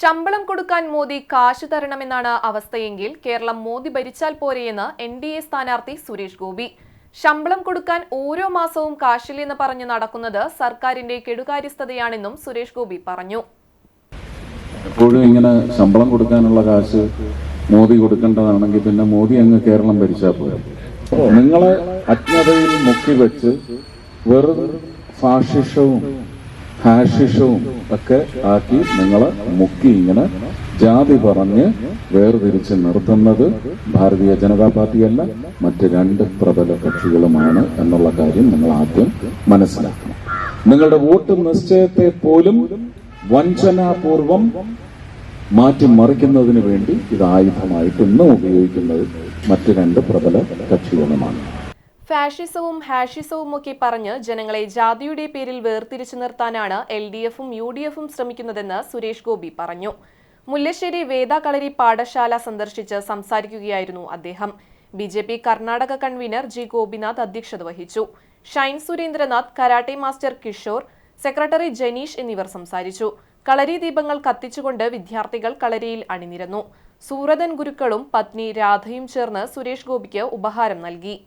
ശമ്പളം കൊടുക്കാൻ മോദി കാശ് തരണമെന്നാണ് അവസ്ഥയെങ്കിൽ കേരളം മോദി ഭരിച്ചാൽ പോരെയെന്ന് എൻ ഡി എ സ്ഥാനാർത്ഥി സുരേഷ് ഗോപി. ശമ്പളം കൊടുക്കാൻ ഓരോ മാസവും കാശില്ലെന്ന് പറഞ്ഞു നടക്കുന്നത് സർക്കാരിന്റെ കെടുകാര്യസ്ഥതയാണെന്നും സുരേഷ് ഗോപി പറഞ്ഞു. എപ്പോഴും ഇങ്ങനെ ശമ്പളം കൊടുക്കാനുള്ള കാശ് മോദി കൊടുക്കേണ്ടതാണെങ്കിൽ പിന്നെ മോദി അങ്ങ് കേരളം ഭരിച്ചാൽ പോരെ. നിങ്ങളെ അജ്ഞതയിൽ മുക്കി വെച്ച് വെറും ഫാഷിഷവും ഹാഷിഷവും ഒക്കെ ആക്കി നിങ്ങളെ മുക്കി ഇങ്ങനെ ജാതി പറഞ്ഞ് വേർതിരിച്ച് നിർത്തുന്നത് ഭാരതീയ ജനതാ പാർട്ടിയല്ല മറ്റ് രണ്ട് പ്രബല കക്ഷികളുമാണ് എന്നുള്ള കാര്യം നിങ്ങൾ ആദ്യം മനസ്സിലാക്കണം. നിങ്ങളുടെ വോട്ട് നിശ്ചയത്തെ പോലും വഞ്ചനാപൂർവം മാറ്റിമറിക്കുന്നതിന് വേണ്ടി ഇത് ആയുധമായിട്ട് ഇന്നും ഉപയോഗിക്കുന്നത് മറ്റ് രണ്ട് പ്രബല കക്ഷികളുമാണ്. ഫാഷിസവും ഹാഷിസവും ഒക്കെ പറഞ്ഞ് ജനങ്ങളെ ജാതിയുടെ പേരിൽ വേർതിരിച്ചു നിർത്താനാണ് എൽ ഡി എഫും യു ഡി എഫും ശ്രമിക്കുന്നതെന്ന് സുരേഷ് ഗോപി പറഞ്ഞു. മുല്ലശ്ശേരി വേദ കളരി പാഠശാല സന്ദർശിച്ച് സംസാരിക്കുകയായിരുന്നു അദ്ദേഹം. B J P Karnataka convener G Gopinath അധ്യക്ഷത വഹിച്ചു. Shine Surendranath karate master Kishore secretary Janeesh എന്നിവർ സംസാരിച്ചു. കളരി ദീപങ്ങൾ കത്തിച്ചുകൊണ്ട് വിദ്യാർത്ഥികൾ കളരിയിൽ അണിനിരന്നു. സൂരതൻ ഗുരുക്കളും പത്നി രാധയും ചേർന്ന് സുരേഷ് ഗോപിക്ക് ഉപഹാരം നൽകി.